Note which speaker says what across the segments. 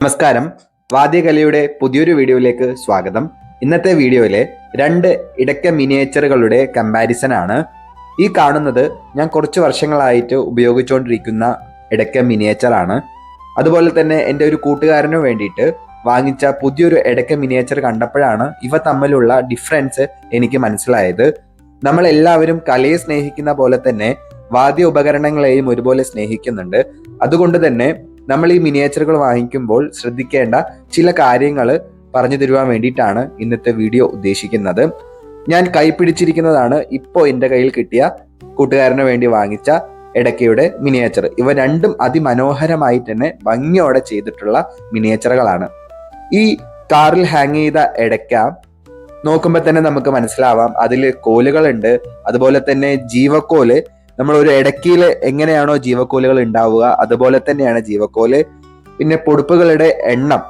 Speaker 1: നമസ്കാരം. വാദ്യകലയുടെ പുതിയൊരു വീഡിയോയിലേക്ക് സ്വാഗതം. ഇന്നത്തെ വീഡിയോയിലെ രണ്ട് ഇടയ്ക്ക മിനിയേച്ചറുകളുടെ കമ്പാരിസൺ ആണ് ഈ കാണുന്നത് ഞാൻ കുറച്ച് വർഷങ്ങളായിട്ട് ഉപയോഗിച്ചുകൊണ്ടിരിക്കുന്ന ഇടയ്ക്ക മിനിയേച്ചർ ആണ് അതുപോലെ തന്നെ എന്റെ ഒരു കൂട്ടുകാരന് വേണ്ടിയിട്ട് വാങ്ങിച്ച പുതിയൊരു ഇടയ്ക്ക മിനിയേച്ചർ കണ്ടപ്പോഴാണ് ഇവ തമ്മിലുള്ള ഡിഫറൻസ് എനിക്ക് മനസ്സിലായത്. നമ്മൾ എല്ലാവരും കലയെ സ്നേഹിക്കുന്ന പോലെ തന്നെ വാദ്യ ഉപകരണങ്ങളെയും ഒരുപോലെ സ്നേഹിക്കുന്നുണ്ട്. അതുകൊണ്ട് തന്നെ നമ്മൾ ഈ മിനിയേച്ചറുകൾ വാങ്ങിക്കുമ്പോൾ ശ്രദ്ധിക്കേണ്ട ചില കാര്യങ്ങൾ പറഞ്ഞു തരുവാൻ വേണ്ടിയിട്ടാണ് ഇന്നത്തെ വീഡിയോ ഉദ്ദേശിക്കുന്നത്. ഞാൻ കൈപ്പിടിച്ചിരിക്കുന്നതാണ് ഇപ്പോൾ എന്റെ കയ്യിൽ കിട്ടിയ കൂട്ടുകാരന് വേണ്ടി വാങ്ങിച്ച ഇടയ്ക്കയുടെ മിനിയേച്ചർ ഇവ രണ്ടും അതിമനോഹരമായി തന്നെ ഭംഗിയോടെ ചെയ്തിട്ടുള്ള മിനിയേച്ചറുകളാണ് ഈ കാറിൽ ഹാങ് ചെയ്ത ഇടയ്ക്ക നോക്കുമ്പോൾ തന്നെ നമുക്ക് മനസ്സിലാവാം. അതിൽ കോലുകളുണ്ട്. അതുപോലെ തന്നെ ജീവക്കോൽ നമ്മൾ ഒരു ഇടക്കിയിൽ എങ്ങനെയാണോ ജീവക്കോലുകൾ ഉണ്ടാവുക അതുപോലെ തന്നെയാണ് ജീവക്കോൽ. പിന്നെ പൊടുപ്പുകളുടെ എണ്ണം.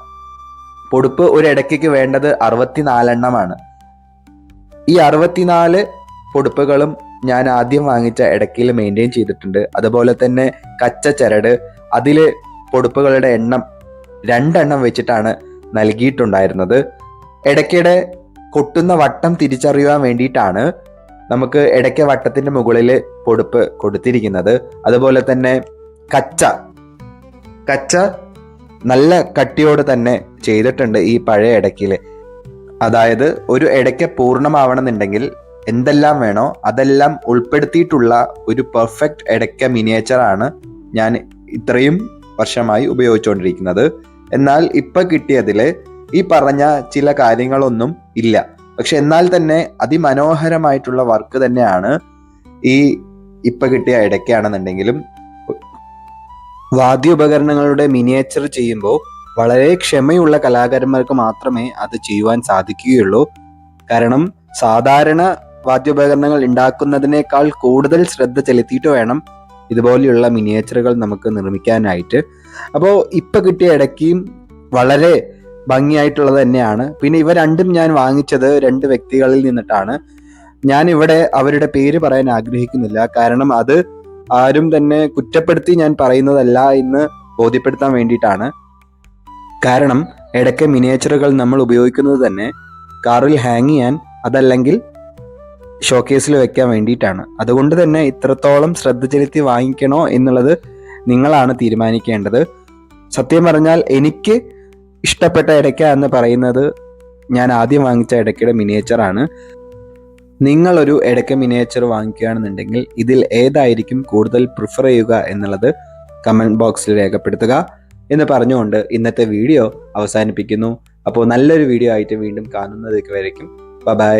Speaker 1: പൊടുപ്പ് ഒരു ഇടയ്ക്ക് വേണ്ടത് അറുപത്തിനാലെണ്ണമാണ്. ഈ അറുപത്തിനാല് പൊടുപ്പുകളും ഞാൻ ആദ്യം വാങ്ങിച്ച ഇടയ്ക്കിൽ മെയിന്റെയിൻ ചെയ്തിട്ടുണ്ട്. അതുപോലെ തന്നെ കച്ച ചരട് അതിൽ പൊടുപ്പുകളുടെ എണ്ണം രണ്ടെണ്ണം വെച്ചിട്ടാണ് നൽകിയിട്ടുണ്ടായിരുന്നത്. ഇടയ്ക്കിടെ കൊട്ടുന്ന വട്ടം തിരിച്ചറിയുവാൻ വേണ്ടിയിട്ടാണ് നമുക്ക് ഇടയ്ക്ക് വട്ടത്തിന്റെ മുകളിൽ പൊടുപ്പ് കൊടുത്തിരിക്കുന്നത്. അതുപോലെ തന്നെ കച്ച. കച്ച നല്ല കട്ടിയോട് തന്നെ ചെയ്തിട്ടുണ്ട് ഈ പഴയ ഇടയ്ക്കിൽ. അതായത് ഒരു ഇടയ്ക്ക് പൂർണമാവണമെന്നുണ്ടെങ്കിൽ എന്തെല്ലാം വേണോ അതെല്ലാം ഉൾപ്പെടുത്തിയിട്ടുള്ള ഒരു പെർഫെക്റ്റ് ഇടയ്ക്ക മിനിയേച്ചറാണ് ഞാൻ ഇത്രയും വർഷമായി ഉപയോഗിച്ചുകൊണ്ടിരിക്കുന്നത്. എന്നാൽ ഇപ്പൊ കിട്ടിയതിൽ ഈ പറഞ്ഞ ചില കാര്യങ്ങളൊന്നും ഇല്ല. പക്ഷെ എന്നാൽ തന്നെ അതിമനോഹരമായിട്ടുള്ള വർക്ക് തന്നെയാണ് ഈ ഇപ്പൊ കിട്ടിയ ഇടയ്ക്കാണെന്നുണ്ടെങ്കിലും വാദ്യോപകരണങ്ങളുടെ മിനിയേച്ചർ ചെയ്യുമ്പോൾ വളരെ ക്ഷമയുള്ള കലാകാരന്മാർക്ക് മാത്രമേ അത് ചെയ്യുവാൻ സാധിക്കുകയുള്ളൂ. കാരണം സാധാരണ വാദ്യോപകരണങ്ങൾ ഉണ്ടാക്കുന്നതിനേക്കാൾ കൂടുതൽ ശ്രദ്ധ ചെലുത്തിയിട്ട് വേണം ഇതുപോലെയുള്ള മിനിയേച്ചറുകൾ നമുക്ക് നിർമ്മിക്കാനായിട്ട്. അപ്പോൾ ഇപ്പൊ കിട്ടിയ ഇടയ്ക്കും വളരെ ഭംഗിയായിട്ടുള്ളത് തന്നെയാണ്. പിന്നെ ഇവ രണ്ടും ഞാൻ വാങ്ങിച്ചത് രണ്ട് വ്യക്തികളിൽ നിന്നിട്ടാണ്. ഞാൻ ഇവിടെ അവരുടെ പേര് പറയാൻ ആഗ്രഹിക്കുന്നില്ല. കാരണം അത് ആരും തന്നെ കുറ്റപ്പെടുത്തി ഞാൻ പറയുന്നതല്ല എന്ന് ബോധ്യപ്പെടുത്താൻ വേണ്ടിയിട്ടാണ്. കാരണം ഇടയ്ക്ക് മിനിയേച്ചറുകൾ നമ്മൾ ഉപയോഗിക്കുന്നത് തന്നെ കാറിൽ ഹാങ് ചെയ്യാൻ അതല്ലെങ്കിൽ ഷോക്കേസിൽ വെക്കാൻ വേണ്ടിയിട്ടാണ്. അതുകൊണ്ട് തന്നെ ഇത്രത്തോളം ശ്രദ്ധ ചെലുത്തി വാങ്ങിക്കണോ എന്നുള്ളത് നിങ്ങളാണ് തീരുമാനിക്കേണ്ടത്. സത്യം പറഞ്ഞാൽ എനിക്ക് ഇഷ്ടപ്പെട്ട ഇടയ്ക്ക എന്ന് പറയുന്നത് ഞാൻ ആദ്യം വാങ്ങിച്ച ഇടയ്ക്കയുടെ മിനിയേച്ചറാണ് നിങ്ങളൊരു ഇടയ്ക്ക മിനിയേച്ചർ വാങ്ങിക്കുകയാണെന്നുണ്ടെങ്കിൽ ഇതിൽ ഏതായിരിക്കും കൂടുതൽ പ്രിഫർ ചെയ്യുക എന്നുള്ളത് കമന്റ് ബോക്സിൽ രേഖപ്പെടുത്തുക എന്ന് പറഞ്ഞുകൊണ്ട് ഇന്നത്തെ വീഡിയോ അവസാനിപ്പിക്കുന്നു. അപ്പോൾ നല്ലൊരു വീഡിയോ ആയിട്ട് വീണ്ടും കാണുന്നതൊക്കെ വരയ്ക്കും ബൈ